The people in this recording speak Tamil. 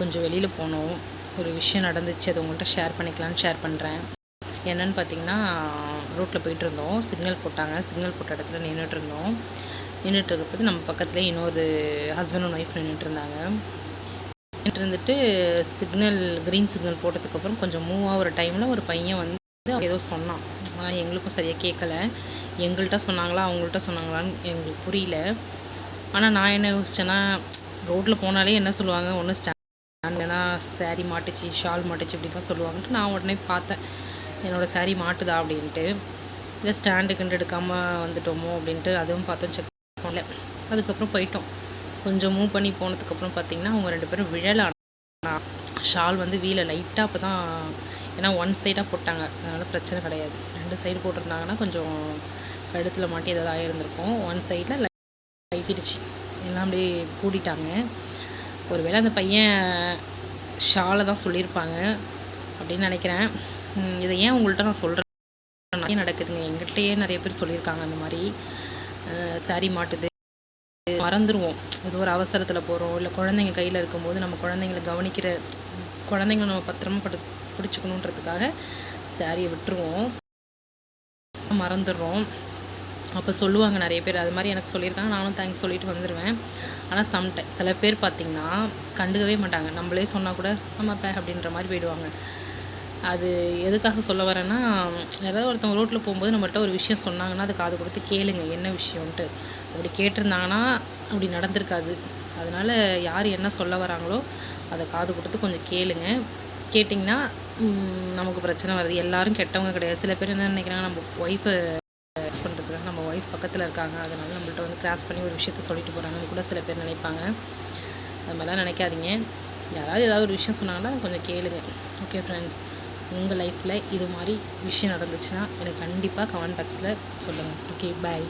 கொஞ்சம் வெளியில் போனோம். ஒரு விஷயம் நடந்துச்சு அது உங்கள்கிட்ட ஷேர் பண்ணிக்கலான்னு ஷேர் பண்ணுறேன் என்னென்னு பார்த்தீங்கன்னா ரோட்டில் போயிட்டு இருந்தோம். சிக்னல் போட்டாங்க. சிக்னல் போட்ட இடத்துல நின்றுட்டு இருந்தோம். நின்றுட்டு இருக்கப்போ நம்ம பக்கத்துலேயே இன்னொரு ஹஸ்பண்ட் அண்ட் ஒய்ஃப் நின்றுட்டு இருந்தாங்க. நின்றுட்டு இருந்துட்டு சிக்னல் க்ரீன் சிக்னல் போட்டதுக்கப்புறம் கொஞ்சம் மூவ் ஆகிற டைமில் ஒரு பையன் வந்து ஏதோ சொன்னான். ஆனால் எங்களுக்கும் சரியாக கேட்கல எங்கள்கிட்ட சொன்னாங்களா அவங்கள்ட்ட சொன்னாங்களான்னு எங்களுக்கு புரியல. ஆனால் நான் என்ன யோசிச்சேன்னா ரோட்டில் போனாலே என்ன சொல்லுவாங்க? ஒன்று ஸ்டாண்ட் இல்லைன்னா மாட்டுச்சு ஷால் மாட்டுச்சு இப்படி தான் சொல்லுவாங்கன்ட்டு நான் உடனே பார்த்தேன். என்னோடய saree மாட்டுதா அப்படின்ட்டு. இல்லை ஸ்டாண்டு கிண்டு எடுக்காமல் வந்துட்டோமோ அப்படின்ட்டு அதுவும் பார்த்தோம் செக் பண்ணல. அதுக்கப்புறம் போயிட்டோம். கொஞ்சம் மூவ் பண்ணி போனதுக்கப்புறம் பார்த்தீங்கன்னா அவங்க ரெண்டு பேரும் விழலாம் ஷால் வந்து வீலை லைட்டாக அப்போ தான் ஏன்னா ஒன் சைடாக போட்டாங்க. அதனால் பிரச்சனை கிடையாது. ரெண்டு சைடு போட்டிருந்தாங்கன்னா கொஞ்சம் கழுத்தில் மாட்டி ஏதாவது ஆகியிருந்திருக்கும் ஒன் சைடில் லைட்டிடுச்சு எல்லாம் அப்படியே கூட்டிட்டாங்க ஒருவேளை அந்த பையன் ஷாலை தான் சொல்லியிருப்பாங்க அப்படின்னு நினைக்கிறேன். இதை ஏன் உங்கள்கிட்ட நான் சொல்கிறேன் நிறைய நடக்குதுங்க? எங்கள்கிட்டயே நிறைய பேர் சொல்லியிருக்காங்க அந்த மாதிரி. சாரி மாட்டுது. மறந்துடுவோம் ஏதோ ஒரு அவசரத்தில் போகிறோம் இல்லை குழந்தைங்க கையில் இருக்கும்போது நம்ம குழந்தைங்கள கவனிக்கிற குழந்தைங்கள நம்ம பத்திரமா படு பிடிச்சிக்கணுன்றதுக்காக சாரியை விட்டுருவோம். மறந்துடுறோம். அப்போ சொல்லுவாங்க நிறைய பேர் அது மாதிரி எனக்கு சொல்லியிருக்காங்க. நானும் தேங்க்ஸ் சொல்லிட்டு வந்துடுவேன் ஆனால் சம்டை சில பேர் பார்த்திங்கன்னா கண்டுக்கவே மாட்டாங்க. நம்மளே சொன்னால் கூட நம்ம பே அப்படின்ற மாதிரி போயிடுவாங்க. அது எதுக்காக சொல்ல வரேன்னா யாராவது ஒருத்தவங்க ரோட்டில் போகும்போது நம்மகிட்ட ஒரு விஷயம் சொன்னாங்கன்னா அது காது கொடுத்து கேளுங்க என்ன விஷயம்ன்ட்டு. அப்படி கேட்டிருந்தாங்கன்னா அப்படி நடந்திருக்காது. அதனால் யார் என்ன சொல்ல வராங்களோ அதை காது கொடுத்து கொஞ்சம் கேளுங்க. கேட்டிங்கன்னா நமக்கு பிரச்சனை வருது. எல்லாரும் கெட்டவங்க கிடையாது. சில பேர் என்ன நினைக்கிறாங்க நம்ம ஒய்ஃபை கிராஸ் நம்ம ஒய்ஃப் பக்கத்தில் இருக்காங்க. அதனால நம்மள்ட்ட வந்து கிராஸ் பண்ணி ஒரு விஷயத்த சொல்லிட்டு போகிறாங்கன்னு கூட சில பேர் நினைப்பாங்க. அது மாதிரிலாம் நினைக்காதீங்க. யாராவது ஏதாவது ஒரு விஷயம் சொன்னாங்கன்னா கொஞ்சம் கேளுங்க. ஓகே ஃப்ரெண்ட்ஸ் உங்கள் லைஃப்பில் இது மாதிரி விஷயம் நடந்துச்சுன்னா எனக்கு கண்டிப்பாக கமெண்ட் பாக்ஸில் சொல்லுங்கள் ஓகே பை